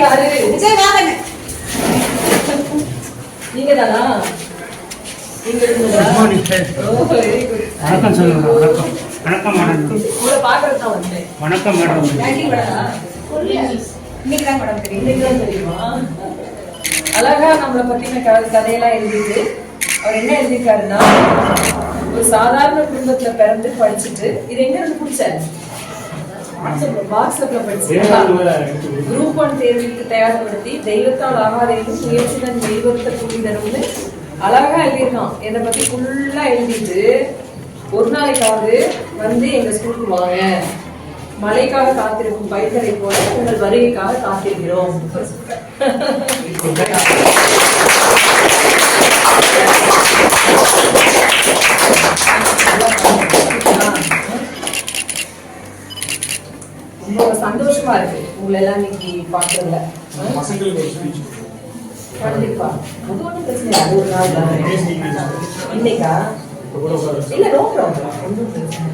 யாரு விஜய் வாங்க நீங்க தானா நீங்க இருந்ததா? ஓ, very good. வணக்கம் சொல்லுங்க வணக்கம் வணக்கம் மேடம் உங்களை பார்க்கறதுக்கு தான் வந்தேன். வணக்கம் மேடம்? இன்னைக்கு தான் மேடம் தெரியும் இன்னைக்கு தான் தெரியுமா? அழகா நம்மளை பத்தின கதையெல்லாம் எழுதிட்டு அவர் என்ன எழுதியிருக்காருன்னா ஒரு சாதாரண குடும்பத்துல பிறந்து படிச்சுட்டு இது எங்க இருந்து பிடிச்ச வாட்ஸ்அப்ல படிச்சீங்களா குரூப் ஒன் தேர்வுக்கு தயார்படுத்தி தெய்வத்தால் ஆகாதேனும் முயற்சிதான் தெய்வத்தை கூலி தரும்னு அழகா எழுதியிருக்கான். என்னை பத்தி ஃபுல்லா எழுதிட்டு ஒரு நாளைக்காவது வந்து எங்க ஸ்கூலுக்கு வாங்க. மழைக்காக காத்திருக்கும் பயிர்களை போல உங்கள் வருகைக்காக காத்திருக்கிறோம். ரொம்ப சந்தோஷமா இருக்கு. உங்களை எல்லாம் இன்னைக்கு பாக்குறதுல. கண்டிப்பா. அது ஒண்ணும் பிரச்சனை. அது ஒரு நாள் தானே. இன்னைக்கா? இல்ல நோ ப்ராப்ளம் ஒன்றும் பிரச்சனை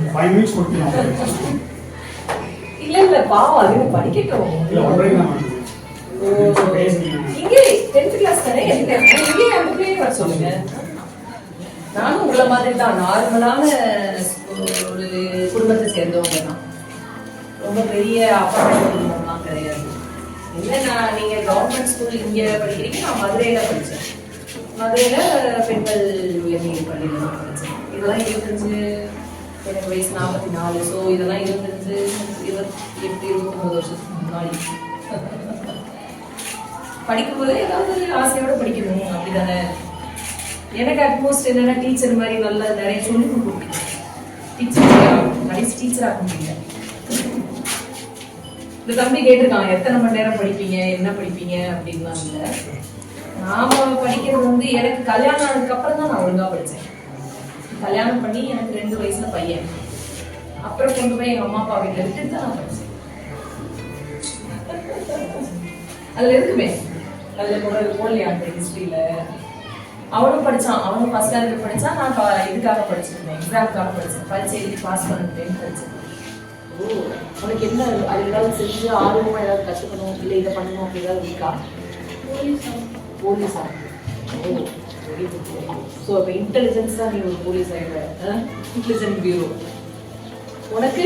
இல்லை. இல்ல பாவம். அது படிக்கட்டும். இங்கே டென்த் கிளாஸ் தானே? இங்கே பிள்ளைய வர சொல்லுங்க. நானும் உங்களை மாதிரி தான் நார்மலான ஒரு குடும்பத்தை சேர்ந்தவங்க தான். ரொம்ப பெரிய அப்பார்ட்மெண்ட்லாம் கிடையாது. இல்லை நான் நீங்க கவர்மெண்ட் ஸ்கூல் இங்க படிக்கிறீங்க நான் மதுரையில படிச்சேன். மதுரையில பெண்கள் உயர்நிலை பள்ளியில தான் படித்தேன் இதெல்லாம் இருபத்தஞ்சு எனக்கு வயசு நாற்பத்தி நாலு ஸோ இதெல்லாம் இருபத்தஞ்சு இருபத்தி எட்டு இருபத்தொம்பது வருஷத்துக்கு முன்னாடி. படிக்கும்போது ஏதாவது ஆசையோட படிக்கணும். அப்படிதானே? எனக்கு அட்மோஸ்ட் என்னன்னா டீச்சர் மாதிரி நல்லா நிறைய சொல்லி கொடுக்க டீச்சர் கடைசி டீச்சர் ஆக முடியல. இந்த தம்பி கேட்டிருக்காங்க எத்தனை மணி நேரம் படிப்பீங்க என்ன படிப்பீங்க அப்படின்லாம் இல்ல. நாம படிக்கிறது வந்து எனக்கு கல்யாணம் ஆனதுக்கு அப்புறம் தான் நான் ஒழுங்கா படிச்சேன். கல்யாணம் பண்ணி எனக்கு ரெண்டு வயசுல பையன். அப்புறம் கொண்டு போய் எங்க அம்மா அப்பா வீட்டுல விட்டு தான் நான் படிச்சேன். அதுல இருக்குமே. அதுல கூட போடலையா அந்த ஹிஸ்டரியில அவனும் படிச்சான். அவனும் ஃபர்ஸ்ட் ஸ்டாண்டர்ட் படிச்சான். நான் இதுக்காக படிச்சிருந்தேன். எக்ஸாம்க்காக படிச்சேன். பரீட்சை எழுதி பாஸ் பண்ணிட்டேன்னு படிச்சேன். உனக்கு என்ன அது ஏதாவது செஞ்சு ஆர்வமா ஏதாவது கத்துக்கணும் இல்லை இதை பண்ணணும் அப்படி ஏதாவது இருக்கா? போலீஸா? ஸோ அப்போ இன்டெலிஜென்ஸ் தான் நீ ஒரு போலீஸ் ஆகிடுற இன்டெலிஜென்ட் பியூரோ உனக்கு?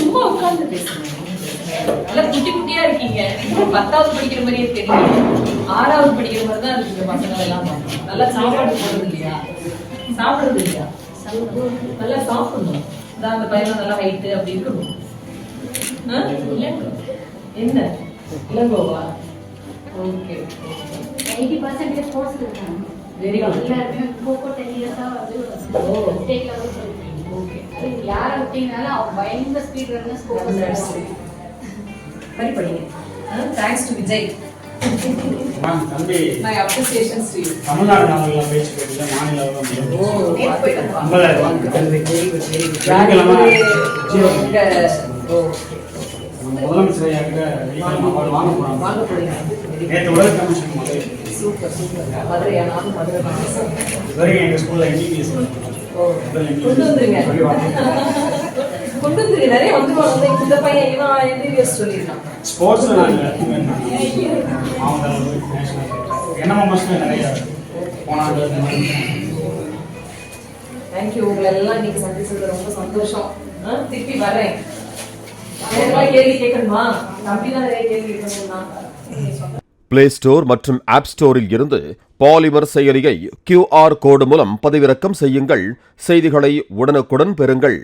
சும்மா உட்கார்ந்து பேசுங்க. நல்லா குட்டி குட்டியா இருக்கீங்க. பத்தாவது படிக்கிற மாதிரியே தெரியும் ஆறாவது படிக்கிற மாதிரி தான் இருக்கீங்க பசங்க எல்லாம் நல்லா சாப்பாடு போடுறது இல்லையா? சாப்பிடுறது இல்லையா? நல்லா சாப்பிடணும் அதான் அந்த பையன் நல்லா ஹைட்டு அப்படி இருக்கணும்? என்ன? இளங்கோவா? ஓகே எயிட்டி பர்சன்டேஜ் ஸ்போர்ட்ஸ் இருக்காங்க. வெரி குட் கோகோ டென் இயர்ஸாக வந்து. ஸ்டேட் லெவல் சொல்லிருக்கீங்க ஓகே அது யாரை விட்டீங்கனாலும் அவங்க பயங்கர ஸ்பீட் ரன்னு ஸ்கோர் சரி படிங்க. தேங்க்ஸ் டு விஜய் தமிழ்நாடு நாவலில் பேச்சு போட்டியில் மாநில. ஐம்பதாயிரம் முதலமைச்சர் ஐயா கிட்ட வெள்ளிக்கிழமை அவார்டு வாங்க போறீங்க. நேற்று உலக கமிஷன் மதுரை சூப்பர் சூப்பர் மதுரையா நானும் மதுரை தான். இதுவரைக்கும் எங்கள் ஸ்கூலில் எம்பிபிஎஸ் கொண்டு வந்துருங்க. கொண்டு வந்துருங்க. நிறைய வந்துருவாங்க. இந்த பையன் இவன் எம்பிபிஎஸ் சொல்லியிருக்கான். ஸ்போர்ட்ஸில் நாங்கள் என்னமா மஸ்டில் நிறைய போனாங்க தேங்க்யூ உங்களை எல்லாம் இன்னைக்கு சந்திச்சது ரொம்ப சந்தோஷம். திருப்பி வரேன் கேள்வி கேட்கணுமா? தம்பி தான் நிறைய கேள்வி கேட்கணும்னா. பிளே ஸ்டோர் மற்றும் ஆப் ஸ்டோரில் இருந்து பாலிமர் செயலியை கியூஆர் கோடு மூலம் பதிவிறக்கம் செய்யுங்கள். செய்திகளை உடனுக்குடன் பெறுங்கள்.